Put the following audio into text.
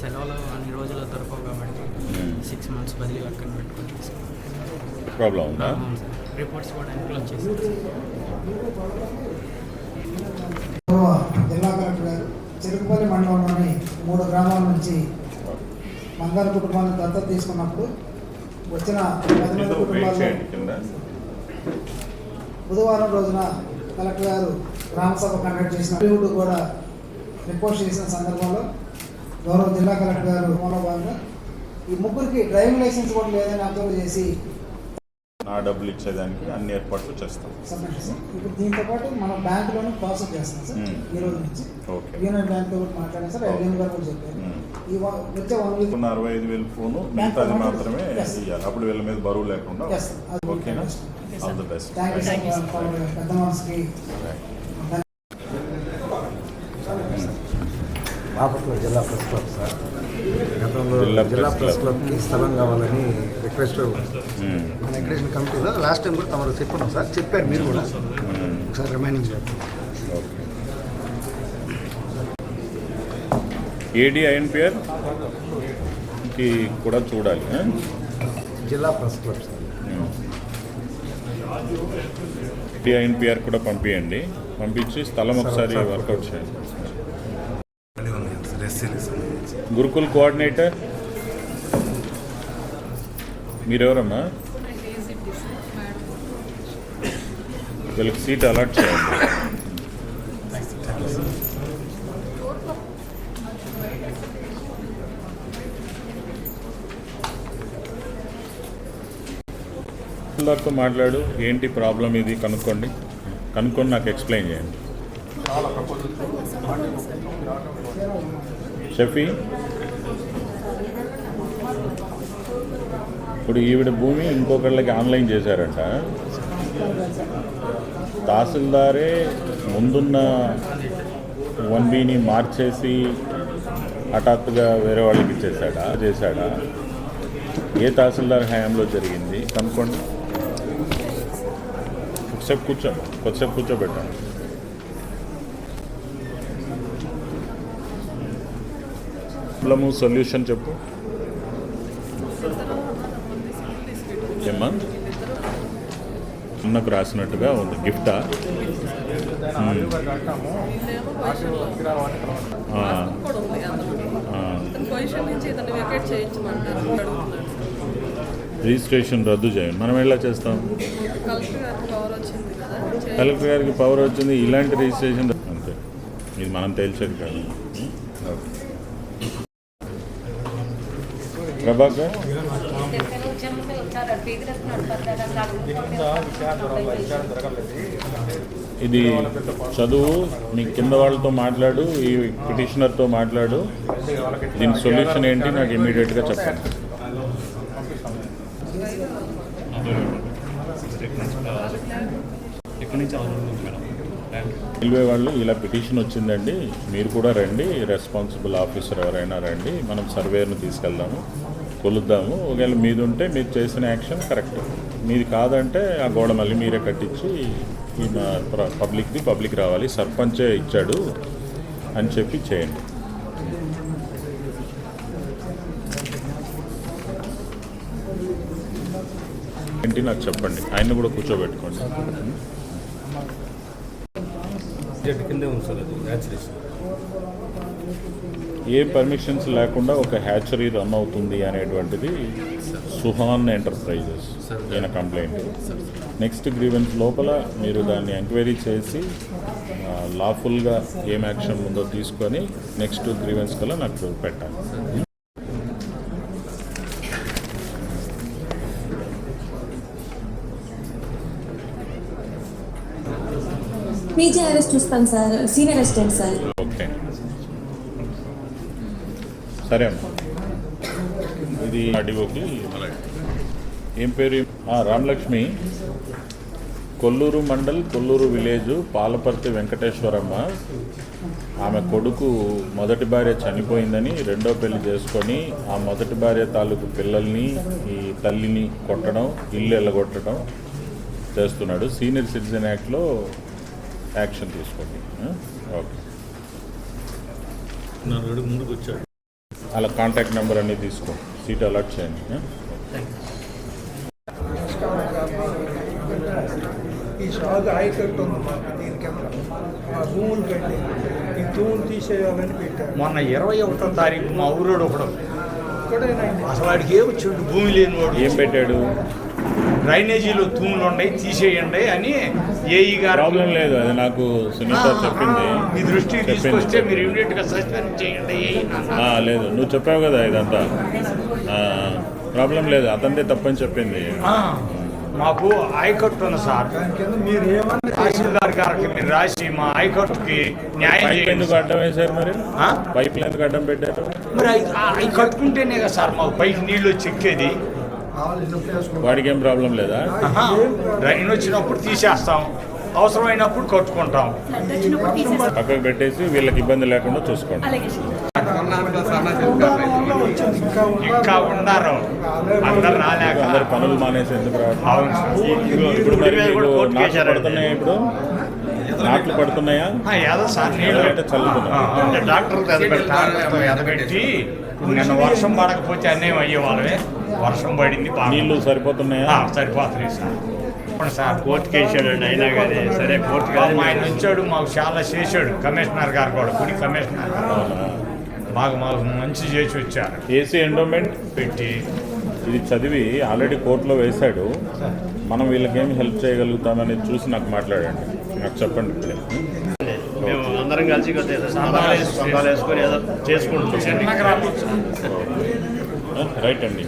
సెలవులు అన్ని రోజులు దొరకవు కాబట్టి సిక్స్ మంత్స్ బదిలీ వర్క్ అని పెట్టుకొని తీసుకున్నాం. ప్రాబ్లం ఉందా? రిపోర్ట్స్ కూడా వచ్చేసాయి గౌరవ జిల్లా కలెక్టర్ గారు చెరుకుపల్లి మండలంలోని మూడు గ్రామాల నుంచి మంగళ కుటుంబాన్ని దత్తత తీసుకున్నప్పుడు వచ్చిన పది మంది కుటుంబాల్లో కింద. బుధవారం రోజున కలెక్టర్ గారు గ్రామ సభ కండక్ట్ చేసిన కూడా రిపోర్ట్ చేసిన సందర్భంలో గౌరవ జిల్లా కలెక్టర్ గారు భాగంగా ఈ ముగ్గురికి డ్రైవింగ్ లైసెన్స్ కూడా లేదని అబ్జర్వ్ చేసి నా డబ్బులు ఇచ్చేదానికి అన్ని ఏర్పాట్లు చేస్తాం. ఇప్పుడు దీంతో పాటు మనం బ్యాంకులోనే ప్రాసెస్ చేస్తాం సార్. ఈ రోజు నుంచి. ఓకే. యూనియన్ బ్యాంక్తో కూడా మాట్లాడాం సార్ ఎల్ఎం గారు కూడా చెప్పారు. ఈ వచ్చే వన్ వీక్ అరవై ఐదు వేలు ఫోను మిగతాది మాత్రమే ఇవ్వాలి అప్పుడు వీళ్ళ మీద బరువు లేకుండా. అది ఓకేనా? All the best thank you పెద్ద మనసుకి. బాపట్ల జిల్లా ప్రెస్ క్లబ్ సార్. గతంలో జిల్లా ప్రెస్ ప్రెస్ క్లబ్. క్లబ్కి స్థలం కావాలని రిక్వెస్ట్ మన వెంకటేశ్వర కమిటీలో లాస్ట్ టైం కూడా తమరు చెప్పున్నాం సార్. చెప్పారు మీరు కూడా. ఒకసారి రిమైనింగ్ చెప్పండి ఏడి ఐఎన్పిఆర్కి కూడా చూడాలి? జిల్లా press club sir. AD INPR కూడా పంపించండి పంపించి స్థలం ఒకసారి వర్కౌట్ చేయండి. ఎస్సీలకు సంబంధించి గురుకుల్ కోఆర్డినేటర్? మీరెవరమ్మా? వీళ్ళకి సీట్ అలాట్ చేయండి. తహసీల్దార్తో మాట్లాడు ఏంటి ప్రాబ్లం ఇది కనుక్కోండి. కనుక్కొని నాకు ఎక్స్ప్లెయిన్ చేయండి. షఫీ ఇప్పుడు ఈవిడ భూమి ఇంకొకళ్ళకి ఆన్లైన్ చేశారంట. తహసీల్దారే ముందున్న వన్ బీని మార్చేసి హఠాత్తుగా వేరే వాళ్ళకి ఇచ్చేసాడా చేశాడా? ఏ తహసీల్దార్ హయాంలో జరిగింది? కనుక్కోండి. కొద్దిసేపు కూర్చోండి కొద్దిసేపు కూర్చోబెట్టండి. ప్రాబ్లము సొల్యూషన్ చెప్పు. ఏమ్మా? అన్నకు రాసినట్టుగా ఉంది. గిఫ్టా? రిజిస్ట్రేషన్ రద్దు చేయండి. మనం ఎలా చేస్తాం? కలెక్టర్ గారికి పవర్ వచ్చింది. కదా చేయి- కలెక్టర్ గారికి పవర్ వచ్చింది ఇలాంటి రిజిస్ట్రేషన్ అంతే. ఇది మనం తేల్చేది కాదు. ఓకే. ప్రభాకర్? ఇది చదువు నీ కింద వాళ్ళతో మాట్లాడు ఈ పిటిషనర్తో మాట్లాడు. దీని సొల్యూషన్ ఏంటి? నాకు ఇమీడియట్గా చెప్పండి రైల్వే వాళ్ళు ఇలా పిటిషన్ వచ్చిందండి. మీరు కూడా రండి రెస్పాన్సిబుల్ ఆఫీసర్ ఎవరైనా రండి మనం సర్వేను తీసుకెళ్దాము కొలుద్దాము. ఒకవేళ మీది ఉంటే మీరు చేసిన యాక్షన్ కరెక్ట్. మీది కాదంటే ఆ గోడ మళ్ళీ మీరే కట్టించి పబ్లిక్ది పబ్లిక్ రావాలి. సర్పంచే ఇచ్చాడు అని చెప్పి చేయండి. ఏంటి నాకు చెప్పండి? ఆయన కూడా కూర్చోబెట్టుకోండి. బడ్జెట్ కిందే ఉంది సార్ అది న్యాచురేషన్ ఏ పర్మిషన్స్ లేకుండా ఒక హ్యాచరీ రన్ అవుతుంది అనేటువంటిది సుహాన్ ఎంటర్ప్రైజెస్ ఈయన కంప్లైంట్ నెక్స్ట్ గ్రీవెన్స్ లోపల మీరు దాన్ని ఎంక్వైరీ చేసి లాఫుల్గా ఏం యాక్షన్ ఉందో తీసుకొని నెక్స్ట్ గ్రీవెన్స్ కల్లా నాకు పెట్టాలి. పీజీఆర్ఎస్ చూస్తాను sir senior assistant sir? Okay. సరే అమ్మా. ఇది అడిగోకి ఏం పేరు? రామలక్ష్మి. కొల్లూరు మండల్ కొల్లూరు విలేజ్ పాలపర్తి వెంకటేశ్వరమ్మ. ఆమె కొడుకు మొదటి భార్య చనిపోయిందని రెండో పెళ్ళి చేసుకొని ఆ మొదటి భార్య తాలూకు పిల్లల్ని ఈ తల్లిని కొట్టడం ఇల్లు ఎల్లగొట్టడం చేస్తున్నాడు. సీనియర్ సిటిజన్ యాక్ట్లో యాక్షన్ తీసుకోండి? ఓకే. నాలుగు ముందుకు వచ్చాడు. అలా కాంటాక్ట్ నెంబర్ అన్నీ తీసుకో. సీట్ అలాట్ చేయండి? ఈ సాగు ఆయకట్టు ఉంది మాకు దీని కింద ఆ భూములు కట్టి ఈ భూములు తీసేయాలని పెట్టారు. మొన్న ఇరవై ఒకటో తారీఖు మా ఊరోడు ఒకడు. అసలు వాడికి ఏమొచ్చిండు భూమి లేనివాడు. ఏం పెట్టాడు? డ్రైనేజీలో తూములు ఉన్నాయి తీసేయండి అని ఏఈ గారు ప్రాబ్లం లేదు అది నాకు సునీత చెప్పింది. మీ దృష్టికి చెప్పింది, తీసుకొస్తే. మీరు ఇమీడియట్గా సస్పెండ్ చేయండి లేదు నువ్వు చెప్పావు కదా ఇదంతా. ప్రాబ్లం లేదు అతనిదే తప్పని చెప్పింది. మాకు ఆయకట్టు ఉంది సార్. తహసీల్దార్ గారికి మీరు రాసి మా ఆయకట్టుకి న్యాయం పైప్ ఎందుకు అడ్డం వేశారు మరి? ఆ? పైపులు ఎందుకు అడ్డం పెట్టారు? మరి అయి కట్టుకుంటేనే కదా సార్ మాకు పైకి నీళ్ళు వచ్చి వాడికి ఏం ప్రాబ్లం లేదా. రైన్ వచ్చినప్పుడు తీసేస్తాం. అవసరమైనప్పుడు కట్టుకుంటాం. పక్కకు పెట్టేసి వీళ్ళకి ఇబ్బంది లేకుండా చూసుకోండి. ఇంకా ఇంకా ఉన్నారు అందరు రాలేక. అందరు పనులు మానేసి ఎందుకు. ఇప్పుడు? నాట్లు. పడుతున్నాయా? ఏదో సార్. నీళ్ళు డాక్టర్ ఎదబెట్టి నిన్న వర్షం పడకపోతే అన్నేం అయ్యే వాళ్ళమే వర్షం పడింది. నీళ్ళు సరిపోతున్నాయా? ఆ, సరిపోతుంది సార్. అవును సార్ కోర్టుకి వేసాడండి అయినా కానీ సరే కోర్టు పాపం ఆయన వచ్చాడు మాకు చాలా చేశాడు కమిషనర్ గారు కూడా గుడి కమిషనర్ గారు. మాకు మాకు మంచి చేసి వచ్చారు. AC endowment? పెట్టి ఇది చదివి ఆల్రెడీ కోర్టులో వేశాడు. మనం వీళ్ళకేం హెల్ప్ చేయగలుగుతామని చూసి నాకు మాట్లాడండి. నాకు చెప్పండి ఇప్పుడే మేము అందరం కలిసి వేసుకొని ఏదో చేసుకుంటున్నాం. రైట్ అండి.